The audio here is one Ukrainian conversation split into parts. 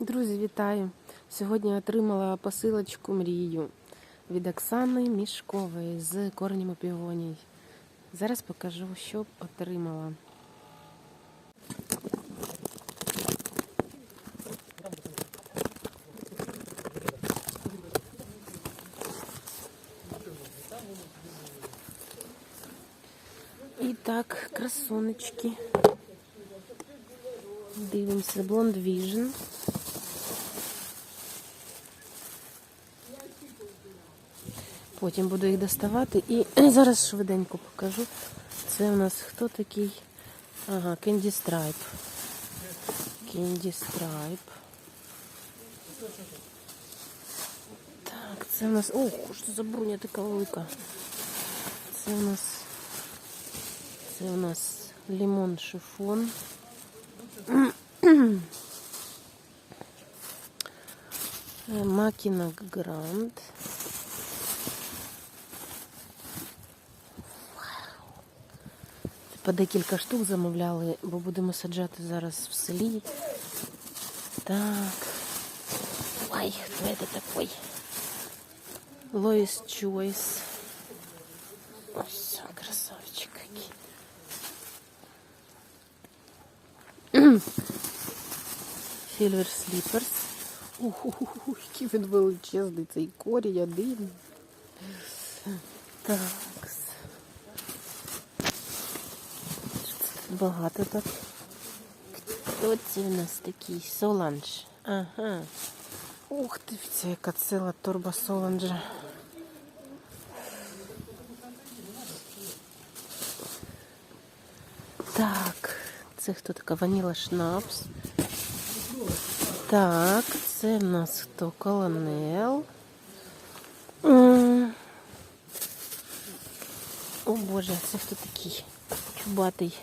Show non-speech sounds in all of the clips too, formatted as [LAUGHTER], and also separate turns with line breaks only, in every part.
Друзі, вітаю! Сьогодні отримала посилочку мрію від Оксани Мішкової з коренями півоній. Зараз покажу, що отримала. І так, красунечки. Дивимося, Blond Vision. Потім буду їх доставати і [CLEARS THROAT] зараз швиденько покажу. Це у нас хто такий? Ага, Candy Stripe. Candy Stripe. Так, це у нас... Ох, що за бруня така велика. Це у нас... Це у нас лимон шифон. [CLEARS THROAT] Макіна Гранд. По декілька штук замовляли, бо будемо саджати зараз в селі. Так. Ой, хто це такий? Лоїс Чойс. Ось, красавчик який. [CLEARS THROAT] Silver Slippers. Ух, який він величезний цей корінь один. Так. Багато так. Хто це у нас такий? Соланж. Ага. Ух ти, ця яка ціла торба Соланжа. Так, це хто така? Ваніла Шнапс. Так, це в нас хто? Колонел. О боже, це хто такий? Чубатий.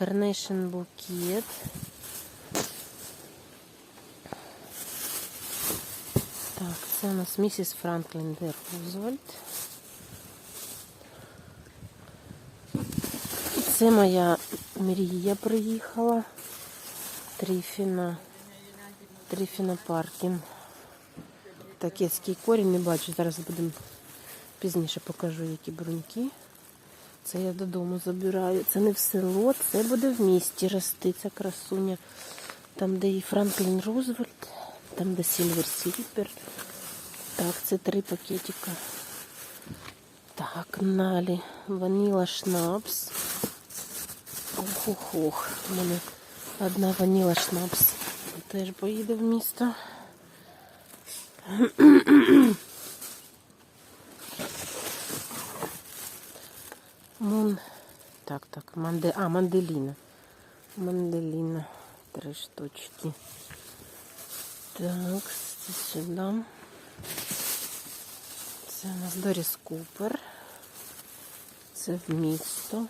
Carnation букет. Так, це у нас місіс Франклін де Рузвельт. Це моя мрія приїхала. Тріфіна. Тріфіна Паркін. Такецький корінь не бачу. Зараз будемо пізніше покажу, які бруньки. Це я додому забираю. Це не в село, це буде в місті рости. Ця красуня. Там, де і Франклін Рузвельт, там, де Сільвер Сільпер. Так, це три пакетика. Так, Налі. Ваніла Шнапс. Ох-ох-ох. У мене одна ваніла Шнапс. Теж поїде в місто. Мун. Так, так, манде... А, манделіна. Манделіна. Три штучки. Так, це сюди. Це у нас Доріс Купер. Це в місто.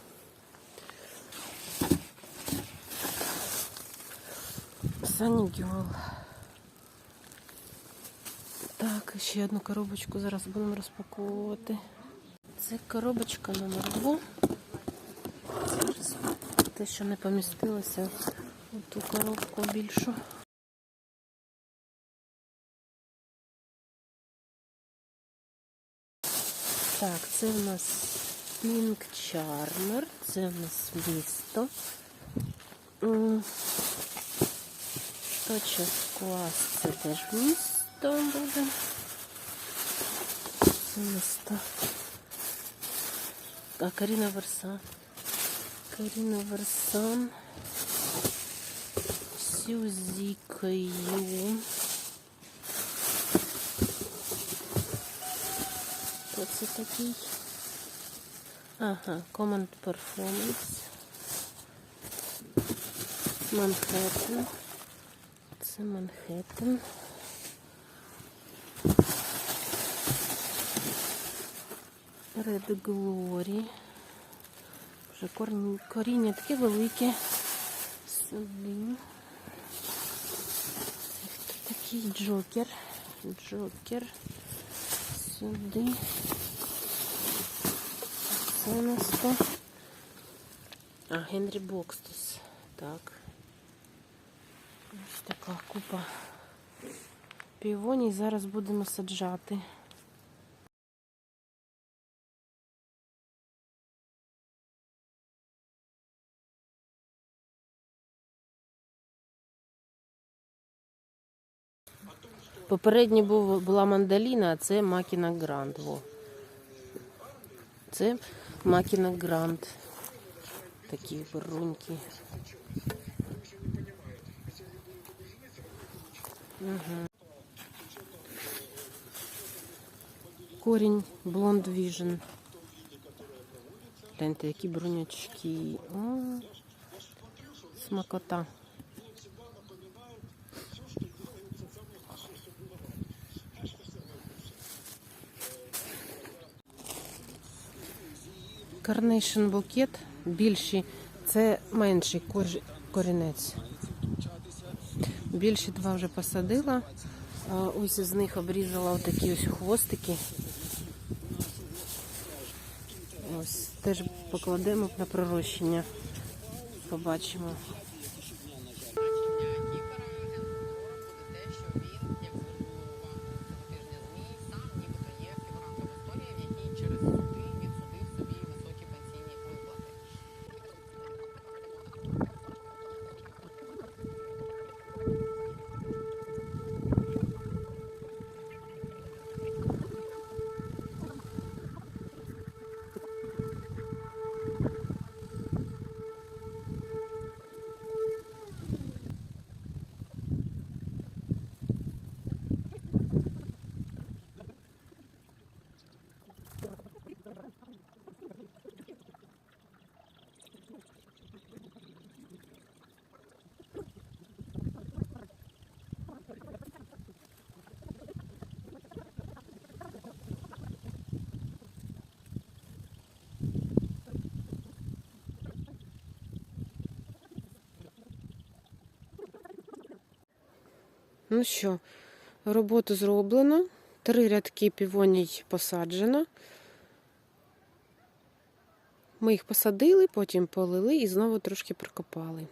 Сані Гюл. Так, ще одну коробочку зараз будемо розпаковувати. Це коробочка номер 2. Зараз те, що не помістилося у ту коробку більшу. Так, це в нас Pink Charmer, це в нас місто. Точок клас, це теж місто буде. Це місто. А Каріна Версан. Каріна Версан. Сюзі Каю. Хто це такий? Ага, Command Performance. Манхеттен. Це Манхеттен. Red Glory. Вже коріння, таке велике. Сюди. Такий Джокер. Джокер. Сюди. Це у нас хто? А, Генрі Бокстус. Так. Ось така купа Півоній зараз будемо саджати. Попередній був, була мандаліна, а це Макіна Гранд. Во. Це Макіна Гранд. Такі бруньки. Угу. Корінь Blond Vision. Гляньте, які брунячки. О, смакота. Carnation букет більші, це менший кор- корінець. Більші два вже посадила. Ось із них обрізала отакі ось хвостики. Ось теж покладемо на пророщення. Побачимо. Ну що, роботу зроблено. Три рядки півоній посаджено. Ми їх посадили, потім полили і знову трошки прикопали.